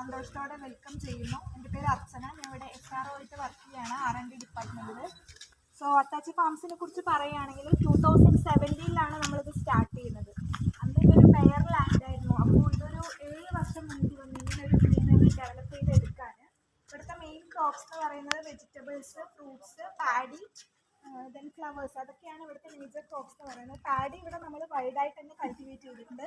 സന്തോഷത്തോടെ വെൽക്കം ചെയ്യുന്നു. എന്റെ പേര് അർച്ചന. ഞാൻ ഇവിടെ എസ് ആർ ആയിട്ട് വർക്ക് ചെയ്യാണ് ആർ എൻ ഡി ഡിപ്പാർട്ട്മെന്റിൽ സോ അത്താച്ചി ഫാംസിനെ കുറിച്ച് പറയുകയാണെങ്കിൽ ടൂ തൗസൻഡ് സെവന്റീനിലാണ് നമ്മളിത് സ്റ്റാർട്ട് ചെയ്യുന്നത്. അന്ന് ഇതൊരു പെയർ ലാൻഡ് ആയിരുന്നു. അപ്പോൾ ഇതൊരു ഏഴ് വർഷം മുൻപ് വന്ന് ഒരു ഗ്രീനറി ഡെവലപ്പ് ചെയ്തെടുക്കാൻ ഇവിടുത്തെ മെയിൻ ക്രോപ്സ് എന്ന് പറയുന്നത് vegetables fruits paddy then flowers അതൊക്കെയാണ് ഇവിടുത്തെ മേജർ ക്രോപ്സ് എന്ന് പറയുന്നത്. പാഡി ഇവിടെ നമ്മൾ വൈഡായിട്ട് തന്നെ കൾട്ടിവേറ്റ് ചെയ്തിട്ടുണ്ട്.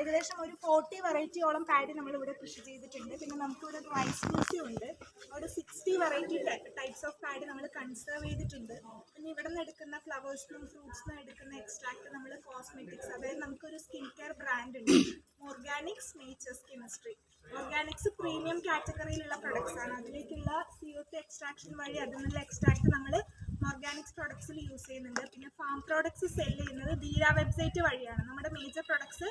ഏകദേശം ഒരു ഫോർട്ടി വെറൈറ്റിയോളം കാര്യം നമ്മൾ ഇവിടെ കൃഷി ചെയ്തിട്ടുണ്ട്. പിന്നെ നമുക്ക് ഇവിടെ റൈസ് മ്യൂസിയം ഉണ്ട്. അവിടെ സിക്സ്റ്റി വെറൈറ്റി ടൈപ്സ് ഓഫ് കാര്യം നമ്മൾ കൺസേർവ് ചെയ്തിട്ടുണ്ട്. പിന്നെ ഇവിടെ നിന്ന് എടുക്കുന്ന ഫ്ലവേഴ്സിനും ഫ്രൂട്ട്സിനും എടുക്കുന്ന എക്സ്ട്രാക്ട് നമ്മൾ കോസ്മെറ്റിക്സ് അതായത് നമുക്കൊരു സ്കിൻ കെയർ ബ്രാൻഡ് ഉണ്ട്. Organics nature's chemistry organics premium കാറ്റഗറിയിലുള്ള products ആണ്. അതിലേക്കുള്ള സി ഒ ടി എക്സ്ട്രാക്ഷൻ വഴി അതിൽ നിന്നുള്ള എക്സ്ട്രാക്ട് നമ്മൾ ഓർഗാനിക്സ് പ്രൊഡക്ട്സിൽ യൂസ് ചെയ്യുന്നുണ്ട്. പിന്നെ ഫാം പ്രോഡക്ട്സ് സെൽ ചെയ്യുന്നത് ധീര വെബ്സൈറ്റ് വഴിയാണ്. നമ്മുടെ major products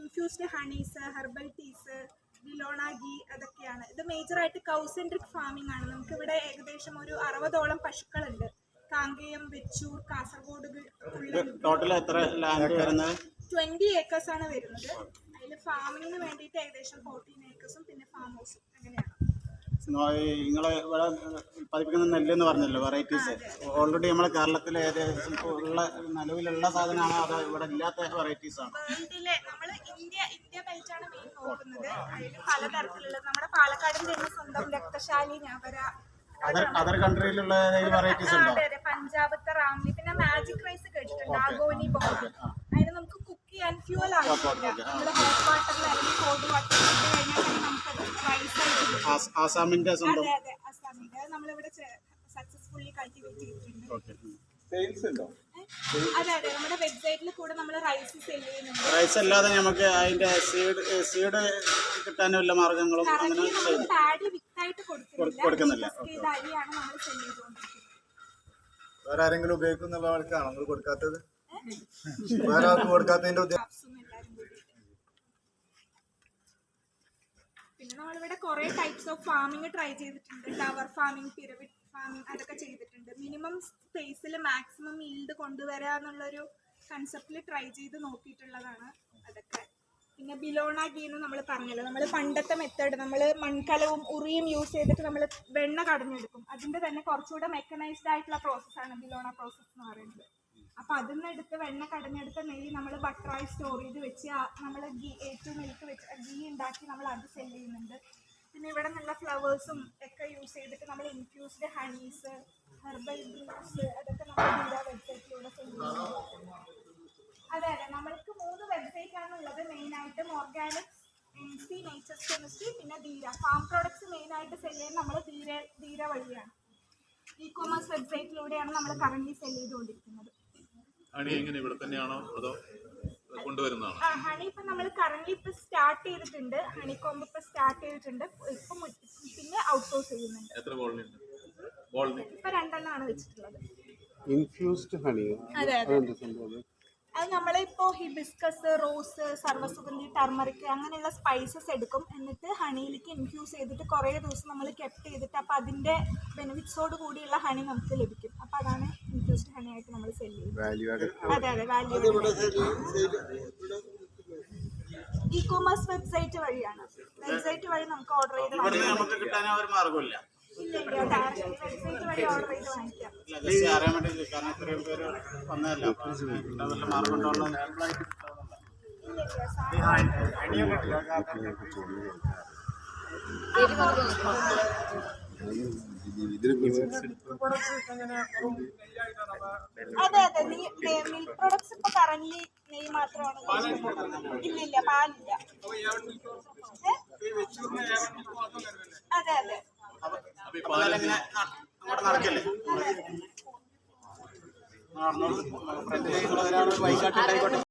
infused honeys herbal teas bilona ghee അതൊക്കെയാണ്. ഇത് മേജറായിട്ട് കൗസെൻട്രിക് ഫാമിംഗ് ആണ്. നമുക്ക് ഇവിടെ ഏകദേശം ഒരു അറുപതോളം പശുക്കളുണ്ട്. കാങ്കേയം വെച്ചൂർ കാസർഗോഡ് ടോട്ടൽ എത്ര ലാൻഡ് വരുന്നത്? ട്വന്റി ഏക്കേഴ്സ് ആണ് വരുന്നത്. അതിൽ ഫാമിങ്ങിന് വേണ്ടിയിട്ട് ഏകദേശം ഫോർട്ടീൻ ഏക്കേഴ്സും പിന്നെ ഫാം ഹൗസും അങ്ങനെയാണ്. നിങ്ങൾ ഇവിടെ ഉൽപ്പാദിപ്പിക്കുന്ന നെല്ല് എന്ന് പറഞ്ഞല്ലോ വെറൈറ്റീസ്. ഓൾറെഡി നമ്മുടെ കേരളത്തിൽ ഏകദേശം ഉള്ള നിലവിലുള്ള സാധനമാണോ അതോ ഇവിടെ ഇല്ലാത്ത വെറൈറ്റീസ് ആണ്. നമ്മൾ ഇന്ത്യ ഇന്ത്യ ബൈറ്റാണ് മെയിൻ നോക്കുന്നത്. അതിൽ നമ്മുടെ സ്വന്തം രക്തശാലി ഞാവര. അതർ കൺട്രിയിലുള്ള വെറൈറ്റീസ് ഉണ്ടോ? പഞ്ചാബത്തെ റാംലി. പിന്നെ മാജിക് റൈസ് കേട്ടിട്ടുണ്ട് ആഗോനി ബോംബ് അതിന് നമുക്ക് കുക്ക് ചെയ്യാൻ ഫ്യൂൽ ആവശ്യമില്ല നമ്മൾ ഹോട്ട് വാട്ടറിൽ അല്ലെങ്കിൽ കോൾഡ് വാട്ടറിൽ ഇട്ട് കഴിഞ്ഞാൽ തന്നെ നമുക്കത് റൈസ് ആയിട്ട് കിട്ടും. ആസ്- ആസാമിന്റെ സ്വന്തം അതെ അതെ അസാമിന്റെ അത് നമ്മളിവിടെ സക്സസ്ഫുള്ളി കൾട്ടിവേറ്റ് ചെയ്തിട്ടുണ്ട്. ഓക്കെ സെയിൽസ് ഉണ്ടോ? അതെ അതെ. നമ്മുടെ വെബ്സൈറ്റിൽ കൂടെ നമ്മൾ റൈസ് സെൽ ചെയ്യുന്നുണ്ട്. റൈസ് അല്ലാതെ നമുക്ക് അതിന്റെ സീഡ് സീഡ് കിട്ടാനും വല്ല മാർഗങ്ങളും അങ്ങനെ കറന്റ് നമ്മൾ പാഡി വിത്തായിട്ട് കൊടുക്കുന്നില്ല. കൊടുക്കുന്നില്ല. Process ചെയ്ത അരിയാണ് നമ്മൾ സെൽ ചെയ്തുകൊണ്ടിരിക്കുന്നത്. വേറെ ആരെങ്കിലും ഉപയോഗിക്കുന്നുള്ള ആൾക്കാണോ നിങ്ങൾ കൊടുക്കാത്തത്? പിന്നെ നമ്മളിവിടെ കുറേ ടൈപ്സ് ഓഫ് ഫാമിംഗ് ട്രൈ ചെയ്തിട്ടുണ്ട്. ടവർ ഫാമിംഗ് പിരമിഡ് ഫാമിംഗ് അതൊക്കെ ചെയ്തിട്ടുണ്ട്. മിനിമം സ്പേസിൽ മാക്സിമം ഈൽഡ് കൊണ്ടുവരിക എന്നുള്ളൊരു കൺസെപ്റ്റിൽ ട്രൈ ചെയ്ത് നോക്കിയിട്ടുള്ളതാണ് അതൊക്കെ. പിന്നെ ബിലോണ ഗീന്ന് നമ്മൾ പറഞ്ഞല്ലോ. നമ്മൾ പണ്ടത്തെ മെത്തേഡ് നമ്മൾ മൺകലവും ഉറിയും യൂസ് ചെയ്തിട്ട് നമ്മൾ വെണ്ണ കടഞ്ഞെടുക്കും. അതിന്റെ തന്നെ കുറച്ചുകൂടെ മെക്കനൈസ്ഡ് ആയിട്ടുള്ള പ്രോസസ്സാണ് ബിലോണ പ്രോസസ്സ് എന്ന് പറയുന്നത്. അപ്പൊ അതിൽ നിന്ന് എടുത്ത് വെണ്ണ കടഞ്ഞെടുത്ത നെയ്യ് നമ്മൾ ബട്ടറായി സ്റ്റോർ ചെയ്ത് വെച്ച് നമ്മൾ ഗീ ഏറ്റവും മിൽക്ക് വെച്ച് ഗീ ഉണ്ടാക്കി നമ്മൾ അത് സെൽ ചെയ്യുന്നുണ്ട്. പിന്നെ ഇവിടെ നല്ല ഫ്ലവേഴ്സും ഒക്കെ യൂസ് ചെയ്തിട്ട് നമ്മൾ ഇൻഫ്യൂസ്ഡ് ഹണീസ് ഹെർബൽ ബ്രൂസ് അതൊക്കെ നമ്മൾ ദീര വെബ്സൈറ്റിലൂടെ സെൽ ചെയ്യുന്നുണ്ട്. അതെ അതെ. നമ്മൾക്ക് മൂന്ന് വെബ്സൈറ്റ് ആണ് ഉള്ളത്. മെയിനായിട്ടും organics N C nature chemistry പിന്നെ ധീര ഫാം പ്രോഡക്ട്സ് മെയിനായിട്ട് സെൽ ചെയ്യുന്നത് നമ്മൾ ധീര ധീര വഴിയാണ്. ഇ കൊമേഴ്സ് വെബ്സൈറ്റിലൂടെയാണ് നമ്മൾ കറന്റ് സെൽ ചെയ്തുകൊണ്ടിരിക്കുന്നത്. ഹണി എങ്ങനെ ഇവിടെ തന്നെയാണോ അതോ കൊണ്ടുവരുന്നതാണോ? ഹണി ഇപ്പൊ നമ്മൾ കറന്റ് ഇപ്പൊ സ്റ്റാർട്ട് ചെയ്തിട്ടുണ്ട്. ഹണി കോമ്പ് ഇപ്പൊ സ്റ്റാർട്ട് ചെയ്തിട്ടുണ്ട്. ഇപ്പൊ പിന്നെ ഔട്ട്സോഴ്സ് ചെയ്യുന്നുണ്ട്. എത്ര കോളനി ഉണ്ട്? കോളനി ഇപ്പം രണ്ടെണ്ണമാണ് വെച്ചിട്ടുള്ളത്. ഇൻഫ്യൂസ്ഡ് ഹണി അതെ അതെ. സംഭവം? അത് നമ്മളിപ്പോൾ ഹിബിസ്കസ് റോസ് സർവസുഗന്ധി ടർമറിക് അങ്ങനെയുള്ള സ്പൈസസ് എടുക്കും. എന്നിട്ട് ഹണിയിലേക്ക് ഇൻഫ്യൂസ് ചെയ്തിട്ട് കുറേ ദിവസം നമ്മൾ കെപ്റ്റ് ചെയ്തിട്ട് അപ്പോൾ അതിന്റെ ബെനിഫിറ്റ്സോട് കൂടിയുള്ള ഹണി നമുക്ക് ലഭിക്കും അപ്പോൾ അതാണ് ഇൻഫ്യൂസ്ഡ് ഹണി ആയിട്ട് നമ്മൾ സെൽ ചെയ്യുന്നത് വാല്യൂ ആഡ് അതെ അതെ വാല്യൂ ഇ കൊമേഴ്സ് വെബ്സൈറ്റ് വഴിയാണ്. വെബ്സൈറ്റ് വഴി നമുക്ക് ഓർഡർ ചെയ്ത് ഇല്ല ഇല്ല ഡയറക്റ്റ് വെബ്സൈറ്റ് വഴി ഓർഡർ ചെയ്ത് വാങ്ങിക്കാം. ഇല്ല, ഇല്ല ഇല്ല. സാർ അതെ അതെ മിൽക്ക് പ്രൊഡക്ട്സ് ഇപ്പൊ കറന്റ് നെയ്യ് മാത്രമാണ് ലഭിക്കുന്നത്. ഇല്ല ഇല്ല പാലില്ല? അതെ അതെ നടക്കല്ലേ